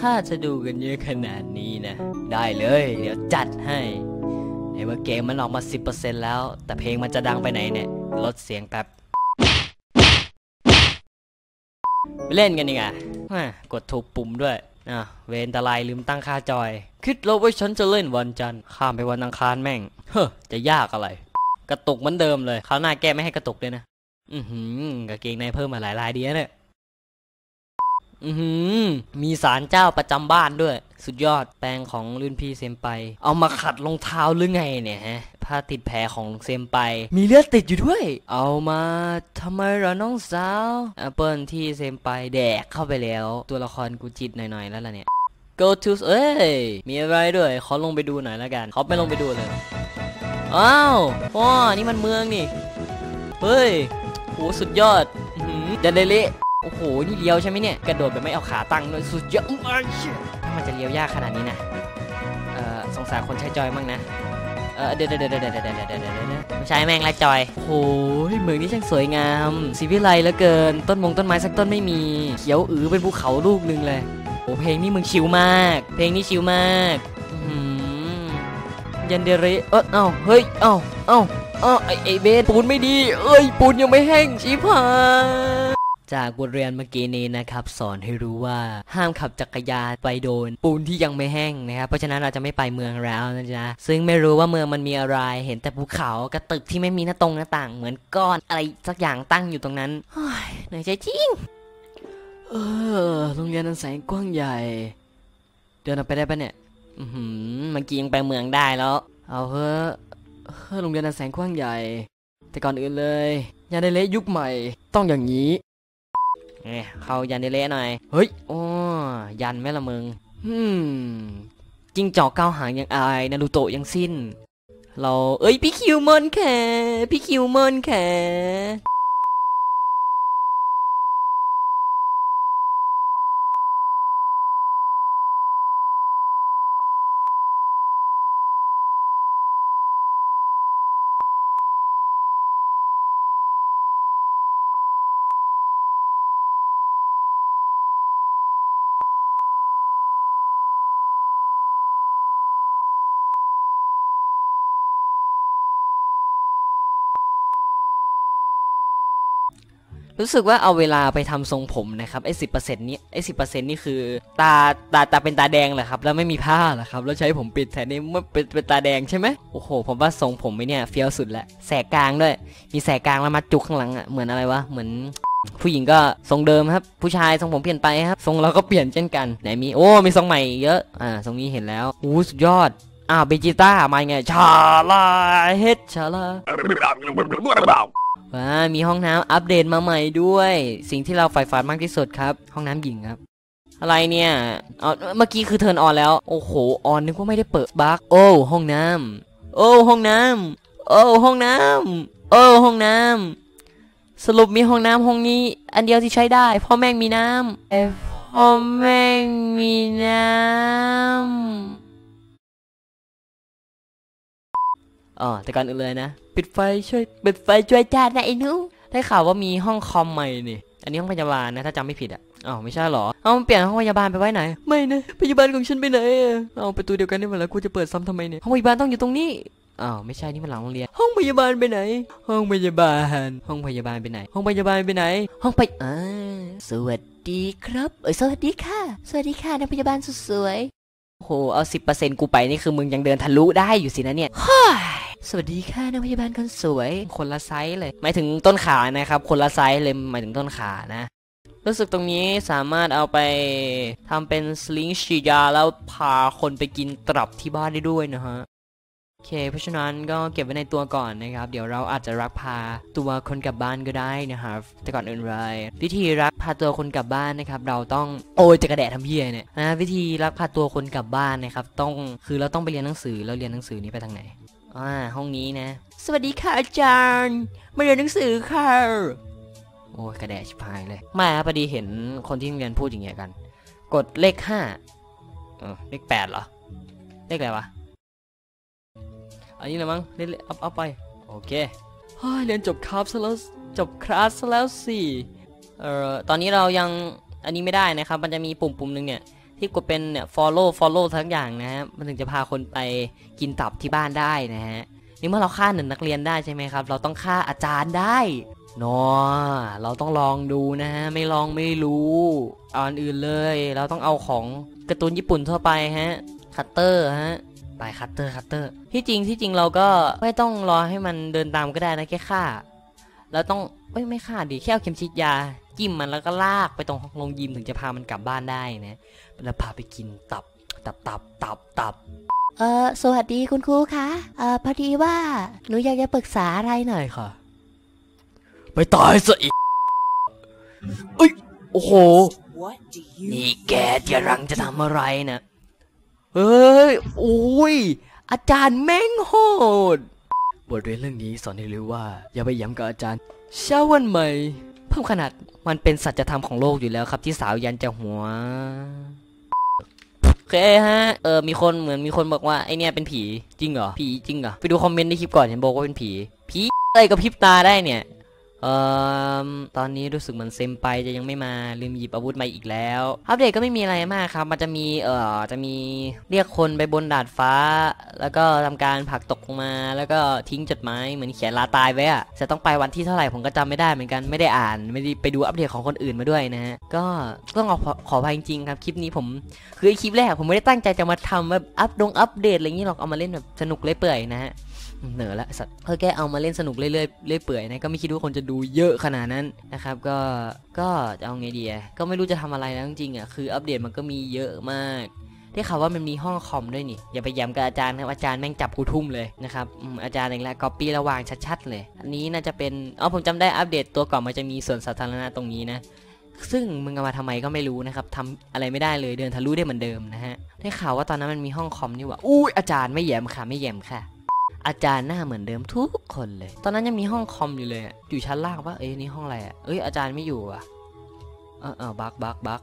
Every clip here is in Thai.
ถ้าจะดูกันเยอะขนาดนี้นะ ได้เลย เดี๋ยวจัดให้ในเมื่อเกมมันออกมา 10%แล้ว แต่เพลงมันจะดังไปไหนเนี่ย ลดเสียงแป๊บไปเล่นกันดีกว่า กดถูกปุ่มด้วย อะเวนตะไลลืมตั้งค่าจอย คิดแล้วว่าฉันจะเล่นวันจันทร์ข้ามไปวันอังคารแม่ง เฮ้อจะยากอะไร กระตุกเหมือนเดิมเลยคราวหน้าแก้ไม่ให้กระตุกเลยนะ อือหือกางเกงในเพิ่มมาหลายลายดีนะเนี่ย อือหือมีสารเจ้าประจำบ้านด้วย สุดยอดแปรงของรุ่นพี่เซมไป เอามาขัดรองเท้าหรือไงเนี่ยฮะผ้าติดแผลของเซมไป มีเลือดติดอยู่ด้วย เอามาทำไมเหรอน้องสาวแอปเปิลที่เซมไปแดกเข้าไปแล้ว ตัวละครกูจิตหน่อยๆแล้วล่ะเนี่ย go to เอ้ย มีอะไรด้วยขอลงไปดูหน่อยแล้วกันเขาไม่ลงไปดูเลย อ้าวว้านี่มันเมืองนี่ เฮ้ยโหสุดยอดอื้อหือเดนเละ โหนี่เลี้ยวใช่ไหมเนี่ยกระโดดแบบไม่เอาขาตั้งเลยสุดยอดมากถ้ามันจะเลี้ยวยากขนาดนี้นะเออสงสารคนใช้จอยมั่งนะเออเดี๋ยวเดี๋ยวเดี๋เดี๋เดี๋ยเดี๋เดี๋ยใช้แมงละจอยโอ้ยเมืองนี้ช่างสวยงามสีวิไลเหลือเกิน ต้นมงต้นไม้สักต้นไม่มี เขียวอือเป็นภูเขาลูกหนึ่งเลยโอ้เพลงนี้มึงชิวมาก เพลงนี้ชิวมากยันเดรเออเอ้าเฮ้ยเอ้าเอ้าเอ้าไอเบสปูนไม่ดี เอ้ยปูนยังไม่แห้งชิบหาย จากบทเรียนเมื่อกี้นี้นะครับ สอนให้รู้ว่าห้ามขับจักรยานไปโดน ปูนที่ยังไม่แห้งนะครับ เพราะฉะนั้นเราจะไม่ไปเมืองแล้วนะจ๊ะซึ่งไม่รู้ว่าเมืองมันมีอะไร เห็นแต่ภูเขากับตึกที่ไม่มีหน้าตรงหน้าต่าง เหมือนก้อนอะไรสักอย่างตั้งอยู่ตรงนั้นเหนื่อยใจจริง เออโรงเรียนนันแสนกว้างใหญ่ เดินออกไปได้ปะเนี่ยอือหือเมื่อกี้ยังไปเมืองได้แล้ว เอาเฮ้อะเฮ้อโรงเรียนนันแสนกว้างใหญ่ แต่ก่อนอื่นเลยยาเดเละยุคใหม่ ต้องอย่างนี้ เอ้ยเข้ายันเดเละหน่อย เฮ้ยอ๋อยันไหมละมึงอืมจิงจอกเก้าหางยังอายนารูโตะยังสิ้น เราเอ้ยพี่คิวมอนแคพี่คิวมอนแค รู้สึกว่าเอาเวลาไปทำทรงผมนะครับไอ้สินี้ไอ้สินี่คือ ตาตาตาเป็นตาแดงเหรอครับ แล้วไม่มีผ้าเหรอครับแล้วใช้ผมปิดแทนนี่มันเป็นเป็นตาแดงใช่ไหมโอ้โหผมว่าทรงผมไอเนี่ยเฟี้ยวสุดแล้วแสกกลางด้วย มีแสกกลางแล้วมัดจุกข้างหลังอะเหมือนอะไรวะเหมือนผู้หญิงก็ทรงเดิมครับ ผู้ชายทรงผมเปลี่ยนไปครับ ทรงเราก็เปลี่ยนเช่นกันไหนมีโอ้มีทรงใหม่เยอะอ่าทรงนี้เห็นแล้วอู้สุดยอดอ้าวเบจิต้ามาไงชาลาเฮดชาลา ว้ามีห้องน้ำอัปเดตมาใหม่ด้วย สิ่งที่เราใฝ่ฝันมากที่สุดครับ ห้องน้ำหญิงครับ อะไรเนี่ยเอาเมื่อกี้คือเทิร์นออนแล้ว โอ้โหออนนึกว่าไม่ได้เปิดบั๊กโอ้ห้องน้ำโอ้ห้องน้ำโอ้ห้องน้ำโอ้ห้องน้ำสรุปมีห้องน้ำห้องนี้ อันเดียวที่ใช้ได้พ่อแม่งมีน้ำเอพ่อแม่งมีน้ำ อ๋อแต่ก่อนอื่นเลยนะ ปิดไฟช่วยปิดไฟช่วยจ้านะไอ้หนูได้ข่าวว่ามีห้องคอมใหม่นี่ อันนี้ห้องพยาบาลนะถ้าจำไม่ผิดอะอ๋อไม่ใช่หรอ เอาเปลี่ยนห้องพยาบาลไปไว้ไหน ไม่นะพยาบาลของฉันไปไหนอะเอาประตูเดียวกันได้หมดแล้วกูจะเปิดซ้ำทำไมเนี่ยห้องพยาบาลต้องอยู่ตรงนี้อ้าวไม่ใช่นี่มันหลังโรงเรียน ห้องพยาบาลไปไหน ห้องพยาบาล ห้องพยาบาลไปไหน ห้องพยาบาลไปไหน ห้องไปอ่าสวัสดีครับ เอ้ยสวัสดีค่ะ สวัสดีค่ะนักพยาบาลสุดสวยโอ้โหเอาสิบเปอร์เซ็นต์กูไปนี่คือมึงยังเดินทะลุได้อยู่สินะเนี่ย สวัสดีค่ะนักพยาบาลคนสวยคนละไซส์เลย หมายถึงต้นขานะครับ คนละไซส์เลยหมายถึงต้นขานะ รู้สึกตรงนี้สามารถเอาไปทำเป็นสลิงฉีดยาแล้วพาคนไปกินตรับที่บ้านได้ด้วยนะฮะโอเค เพราะฉะนั้นก็เก็บไว้ในตัวก่อนนะครับ เดี๋ยวเราอาจจะรักพาตัวคนกลับบ้านก็ได้นะครับแต่ก่อนอื่นเลยวิธีรักพาตัวคนกลับบ้านนะครับ เราต้องโอ้ยจะกระแดะทำเพี้ยเนี่ยนะวิธีรักพาตัวคนกลับบ้านนะครับ ต้องคือเราต้องไปเรียนหนังสือแล้วเรียนหนังสือนี้ไปทางไหน อ่าห้องนี้นะ สวัสดีค่ะอาจารย์ มาเรียนหนังสือค่ะ โอ้ยกระแดะชิบหายเลยไม่ครับพอดีเห็นคนที่โรงเรียนพูดอย่างเงี้ยกัน กดเลขห้าเออเลขแปดเหรอ เลขอะไรวะ อันนี้เลยมั้งเล่นๆเอาเอาไป โอเคเฮ้ยเรียนจบคลาสซะแล้วจบคลาสซะแล้วสิเอ่อตอนนี้เรายังอันนี้ไม่ได้นะครับ มันจะมีปุ่มปุ่มหนึ่งเนี่ย ที่กดเป็นเนี่ย follow follow ทั้งอย่างนะฮะมันถึงจะพาคนไปกินตับที่บ้านได้นะฮะนี่เมื่อเราฆ่าหนึ่งนักเรียนได้ใช่ไหมครับ เราต้องฆ่าอาจารย์ได้นอเราต้องลองดูนะฮะ ไม่ลองไม่รู้อันอื่นเลย เราต้องเอาของการ์ตูนญี่ปุ่นทั่วไปฮะ คัตเตอร์ฮะไปคัตเตอร์คัตเตอร์ ที่จริงที่จริงเราก็ไม่ต้องรอให้มันเดินตามก็ได้นะแค่ฆ่าแล้วต้องเอ้ยไม่ฆ่าดิแค่เอาเข็มฉีดยาจิ้มมันแล้วก็ลากไปตรงโรงยิมถึงจะพามันกลับบ้านได้นะ แล้วพาไปกินตับ ตับตับตับตับ เออสวัสดีคุณครูคะเออพอดีว่าหนูอยากจะปรึกษาอะไรหน่อยใช่ค่ะ ไปตายซะอีกเอ้ยโอ้โห What do you นี่แกกำลังจะทำอะไรนะเฮ้ยโอ้ย อาจารย์แม่งโหด บทเรียนเรื่องนี้สอนให้รู้ว่า อย่าไปย้ำกับอาจารย์เช้าวันใหม่เพิ่มขนาดมันเป็นสัจธรรมของโลกอยู่แล้วครับที่สาวยันจะหัวโอ เคฮะ เออ มีคนเหมือนมีคนบอกว่าไอเนี่ยเป็นผีจริงเหรอ ผีจริงเหรอ ไปดูคอมเมนต์ในคลิปก่อนเห็นบอกว่าเป็นผี ผีอะไรกับพริบตาได้เนี่ย เอ่อตอนนี้รู้สึกเหมือนเซมไปจะยังไม่มาลืมหยิบอาวุธมาอีกแล้ว อัปเดตก็ไม่มีอะไรมากครับ มันจะมีเอ่อจะมีเรียกคนไปบนดาดฟ้า แล้วก็ทำการผลักตกลงมา แล้วก็ทิ้งจดหมายเหมือนเขียนลาตายไว้อะจะต้องไปวันที่เท่าไหร่ผมก็จำไม่ได้เหมือนกันไม่ได้อ่าน ไม่ได้ไปดูอัปเดตของคนอื่นมาด้วยนะฮะก็ต้องขอขอภัยจริงๆครับคลิปนี้ผมคือไอคลิปแรกผมไม่ได้ตั้งใจจะมาทำแบบอัปดงอัปเดตอะไรอย่างนี้หรอกเอามาเล่นแบบสนุกเลยเปื่อยนะฮะ เหนือละไอ้สัตว์เออแกเอามาเล่นสนุกเรื่อยๆเรื่อยเปื่อยนะก็ไม่คิดว่าคนจะดูเยอะขนาดนั้นนะครับ ก็ก็จะเอาไงดีก็ไม่รู้จะทำอะไรแล้วจริงๆอะคืออัปเดตมันก็มีเยอะมากได้ข่าวว่ามันมีห้องคอมด้วยนี่ อย่าไปย้ำกับอาจารย์ครับอาจารย์แม่งจับกูทุ่มเลยนะครับอาจารย์เองแหละก๊อปปี้ระวางชัดๆ เลย อันนี้น่าจะเป็นอ๋อผมจำได้อัปเดตตัวก่อนมันจะมีส่วนสาธารณะตรงนี้นะซึ่งมึงเอามาทำไมก็ไม่รู้นะครับทำอะไรไม่ได้เลยเดินทะลุได้เหมือนเดิมนะฮะได้ข่าวว่าตอนนั้นมันมีห้องคอมนี่ว่าอุ้ยอาจารย์ไม่แย้มค่ะไม่แย้มค่ะ อาจารย์หน้าเหมือนเดิมทุกคนเลย ตอนนั้นยังมีห้องคอมอยู่เลยอยู่ชั้นล่างว่าเอ้ยนี่ห้องอะไรอะเอ้ยอาจารย์ไม่อยู่อะเออเออบักบักบัก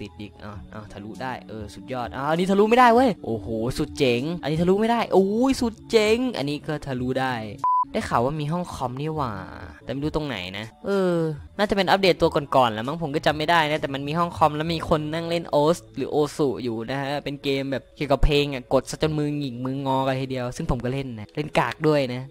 ติดอีกอ่าอ่าทะลุได้เออสุดยอดอ่าอันนี้ทะลุไม่ได้เว้ยโอ้โหสุดเจ๋ง อันนี้ทะลุไม่ได้โอ้ยสุดเจ๋ง อันนี้ก็ทะลุได้ ได้ข่าวว่ามีห้องคอมนี่หว่า แต่ไม่รู้ตรงไหนนะ เออ น่าจะเป็นอัปเดตตัวก่อนๆแล้วมั้งผมก็จำไม่ได้นะ แต่มันมีห้องคอมแล้วมีคนนั่งเล่นโอสหรือโอสุอยู่นะฮะ เป็นเกมแบบเกี่ยวกับเพลงอะ กดซะจนมือหงิกมืองอกันทีเดียว ซึ่งผมก็เล่นนะ เล่นกากด้วยนะ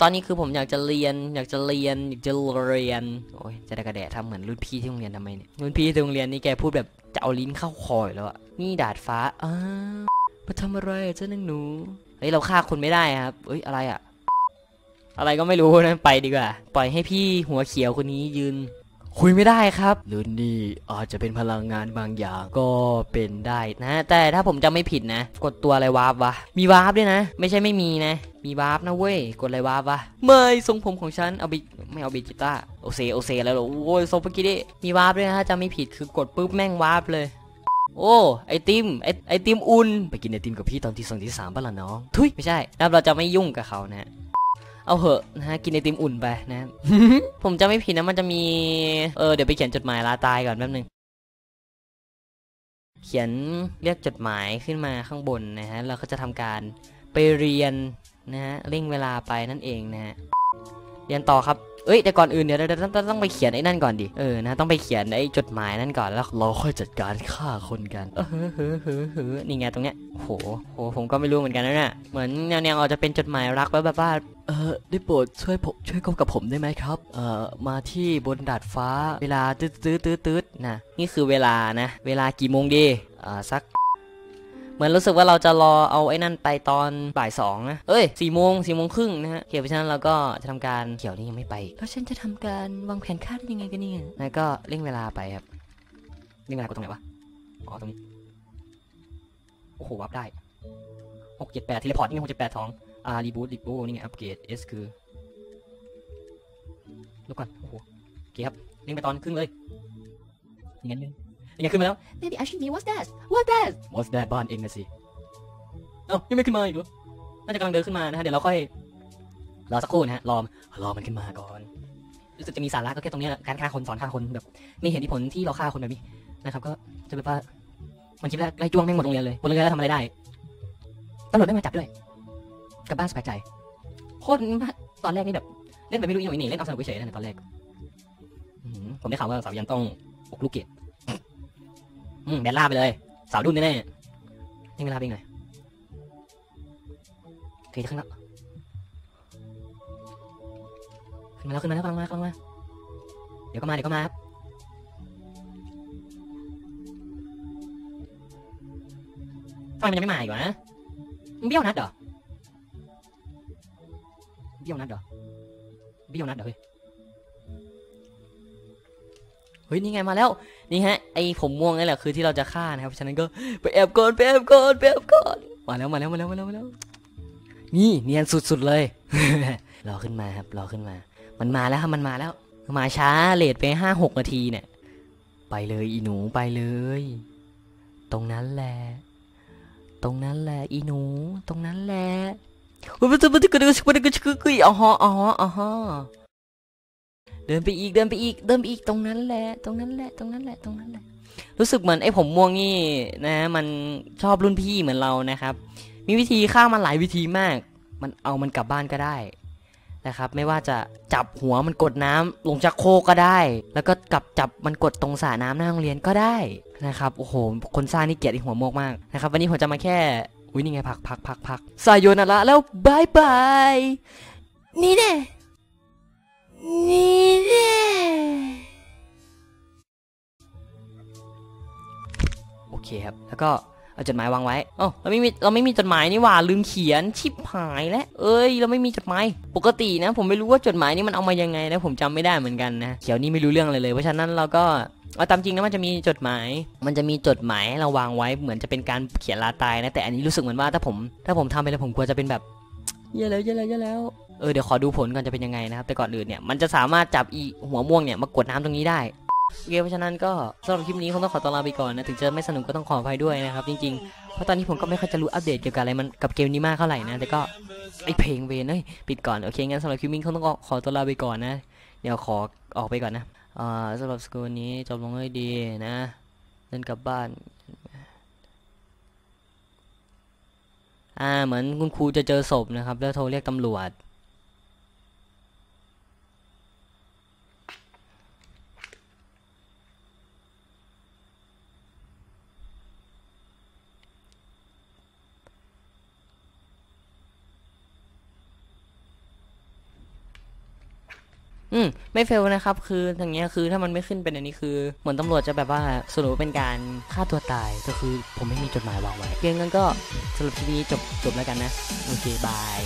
ตอนนี้คือผมอยากจะเรียน อยากจะเรียน อยากจะเรียน โอ้ย จะได้กระแดะทำเหมือนรุ่นพี่ที่โรงเรียนทำไมเนี่ย รุ่นพี่ที่โรงเรียนนี่แกพูดแบบจะเอาลิ้นเข้าคออยแล้วอะนี่ดาดฟ้าอ้าวมาทำอะไรอะเจ้านังหนู เฮ้ยเราฆ่าคนไม่ได้ครับ เอ้ยอะไรอะ อะไรก็ไม่รู้นะไปดีกว่า ปล่อยให้พี่หัวเขียวคนนี้ยืน คุยไม่ได้ครับหรือนี่อาจจะเป็นพลังงานบางอย่างก็เป็นได้นะ แต่ถ้าผมจำไม่ผิดนะ กดตัวอะไรวาร์ปวะ มีวาร์ปด้วยนะ ไม่ใช่ไม่มีนะ มีวาร์ปนะเว้ย กดอะไรวาร์ปวะไม่ทรงผมของฉันเอาไปไม่เอาเบจิต้าโอเซโอเซแล้วเหรอโอ้ยทรงเมื่อกี้ดิมีวาร์ปด้วยนะถ้าจำไม่ผิดคือกดปุ๊บแม่งวาร์ปเลยโอ้ไอติมไอไอติมอุ่นไปกินไอติมกับพี่ตอนที่สองที่สามป่ะล่ะน้องทุยไม่ใช่แล้วเราจะไม่ยุ่งกับเขานะ เอาเหอะนะฮะกินไอติมอุ่นไปนะ ผมจะไม่ผิดนะมันจะมีเออเดี๋ยวไปเขียนจดหมายลาตายก่อนแป๊บนึงเขียนเรียกจดหมายขึ้นมาข้างบนนะฮะเราก็จะทำการไปเรียนนะฮะเร่งเวลาไปนั่นเองนะฮะเรียนต่อครับ เอ้ยแต่ก่อนอื่นเดี๋ยเราต้องต้องไปเขียนไอ้นั่นก่อนดิ เออนะต้องไปเขียนไอ้จดหมายนั่นก่อนแล้วเราค่อยจัดการฆ่าคนกัน เออเฮ้อเฮ้อเฮ้อเฮ้อนี่ไงตรงเนี้ยโหโหผมก็ไม่รู้เหมือนกันนะเนี่ยเหมือนแนวๆอาจจะเป็นจดหมายรักแบบแบบว่าเออได้โปรดช่วยผมช่วยกับผมได้ไหมครับ เอ่อมาที่บนดาดฟ้าเวลาตืดตืดตืดตืดนะนี่คือเวลานะ เวลากี่โมงดีอ่าสัก เหมือนรู้สึกว่าเราจะรอเอาไอ้นั่นไปตอนบ่ายสองนะเอ้ยสี่โมงสี่โมงครึ่งนะฮะเขียวเพราะฉะนั้นเราก็จะทำการเขียวนี่ยังไม่ไปอีกแล้วฉันจะทำการวางแผนคาดยังไงกันเนี่ยแล้วก็เร่งเวลาไปครับเร่งเวลากดตรงไหนวะอ๋อตรงนี้โอ้โหวับได้หกเจ็ดแปดทีเลพอร์ตนี่หกเจ็ดแปดสองอ่ารีบูตรีบูตนี่ไงอัปเกรด S คือลูกก่อนโอ้โหโอเคครับเร่งไปตอนครึ่งเลยอย่างนั้นเลยอ ย่างนั้นขึ้นมาแล้ว Maybe I should be what's that what's that What's that บ้านเองนะสิเอ้ายังไม่ขึ้นมาอีกเหรอน่าจะกำลังเดินขึ้นมานะฮะเดี๋ยวเราค่อยรอสักครู่นะฮะรอมรอมันขึ้นมาก่อนรู้สึกจะมีสาระก็แค่ตรงเนี้ยแหละการฆ่าคนสอนฆ่าคนแบบมีเหตุผลที่เราฆ่าคนแบบนี้นะครับ ก็จะแบบว่ามันคิดแรกไล่จ้วงแม่งหมดโรงเรียนเลยหมดโรงเรียนแล้วทำอะไรได้ตำรวจไม่มาจับด้วยกลับบ้านสบายใจโคตรตอนแรกนี่แบบเล่นไปไม่รู้อีโหนอีเหน่เล่นเอาสนุกเฉยๆนะในตอนแรกอื้อหือผมได้ข่าวว่าสาวยันต้องอกลูกเกด อืมแบนล่าไปเลย สาวดุนแน่ๆนี่เวลาเป็นไงโอเคจะขึ้นแล้วขึ้นมาแล้วขึ้นมาแล้วกำลังมากำลังมาเดี๋ยวก็มาเดี๋ยวก็มาครับทำไมมันยังไม่มาอีกวะมึงเบี้ยวนัดเหรอเบี้ยวนัดเหรอเบี้ยวนัดเหรอเฮ้ย เฮ้ยนี่ไงมาแล้วนี่ฮะไอผมม่วงนี่แหละคือที่เราจะฆ่านะครับฉะนั้นก็ไปแอบก่อนไปแอบก่อนไปแอบก่อนมาแล้วมาแล้วมาแล้วมาแล้วมาแล้วนี่เนียนสุดๆเลยรอขึ้นมาครับรอขึ้นมา มันมาแล้วครับมันมาแล้วมาช้าเลทไปห้าหกนาทีเนี่ย ไปเลยอีหนูไปเลย ตรงนั้นแหละตรงนั้นแหละอีหนู ตรงนั้นแหละอุ้ยมันจะมันจะกระดึ๊กกระดึ๊กกระดึ๊กกระดึ๊กอ๋อฮะอ๋ออ๋อฮะ เดินไปอีกเดินไปอีกเดินไปอีกตรงนั้นแหละตรงนั้นแหละตรงนั้นแหละตรงนั้นแหละรู้สึกเหมือนไอ้ผมม่วงนี่นะ มันชอบรุ่นพี่เหมือนเรานะครับ มีวิธีฆ่ามันหลายวิธีมาก มันเอามันกลับบ้านก็ได้นะครับ ไม่ว่าจะจับหัวมันกดน้ำลงจากโคก็ได้ แล้วก็กลับจับมันกดตรงสระน้ำหน้าโรงเรียนก็ได้นะครับโอ้โหคนสร้างนี่เกลียดไอ้หัวโมกมากนะครับวันนี้ผมจะมาแค่อุ้ยนี่ไงพักพักพักพักสายโยนาระแล้วบายบายนี่แน่นี่แน่ โอเคครับ แล้วก็เอาจดหมายวางไว้เอ้เราไม่มี เราไม่มีจดหมายนี่หว่า ลืมเขียน ชิบหายแล้ว เอ้ย เราไม่มีจดหมาย ปกตินะ ผมไม่รู้ว่าจดหมายนี่มันเอามายังไงนะ ผมจำไม่ได้เหมือนกันนะ เขียวนี่ไม่รู้เรื่องอะไรเลย เพราะฉะนั้นเราก็เอาตามจริงนะมันจะมีจดหมาย มันจะมีจดหมายเราวางไว้ เหมือนจะเป็นการเขียนลาตายนะ แต่อันนี้รู้สึกเหมือนว่าถ้าผม ถ้าผมทำไปแล้วผมกลัวจะเป็นแบบเยอะแล้วเยอะแล้วเยอะแล้ว เออเดี๋ยวขอดูผลก่อนจะเป็นยังไงนะครับ แต่ก่อนอื่นเนี่ยมันจะสามารถจับอีหัวม่วงเนี่ยมากดน้ำตรงนี้ได้โอเคเพราะฉะนั้นก็สำหรับคลิปนี้คงต้องขอตัวลาไปก่อนนะถึงจะไม่สนุกก็ต้องขออภัยด้วยนะครับจริงๆเพราะตอนนี้ผมก็ไม่ค่อยจะรู้อัปเดตเกี่ยวกับอะไรมันกับเกมนี้มากเท่าไหร่นะแต่ก็ไอเพลงเวนเอ้ยปิดก่อนโอเคงั้นสำหรับคลิปนี้คงต้องขอตัวลาไปก่อนนะ เดี๋ยวขอออกไปก่อนนะอ่าสำหรับสกูลนี้จบลงด้วยดีนะเดินกลับบ้านอ่าเหมือนคุณครูจะเจอศพนะครับ แล้วโทรเรียกตำรวจ อืมไม่เฟลนะครับ คืออย่างเงี้ยคือถ้ามันไม่ขึ้นเป็นอันนี้คือ เหมือนตำรวจจะแบบว่าสรุปเป็นการฆ่าตัวตายก็คือผมไม่มีจดหมายวางไว้เพียงนั้นก็สรุปทีนี้จบจบแล้วกันนะ โอเคบาย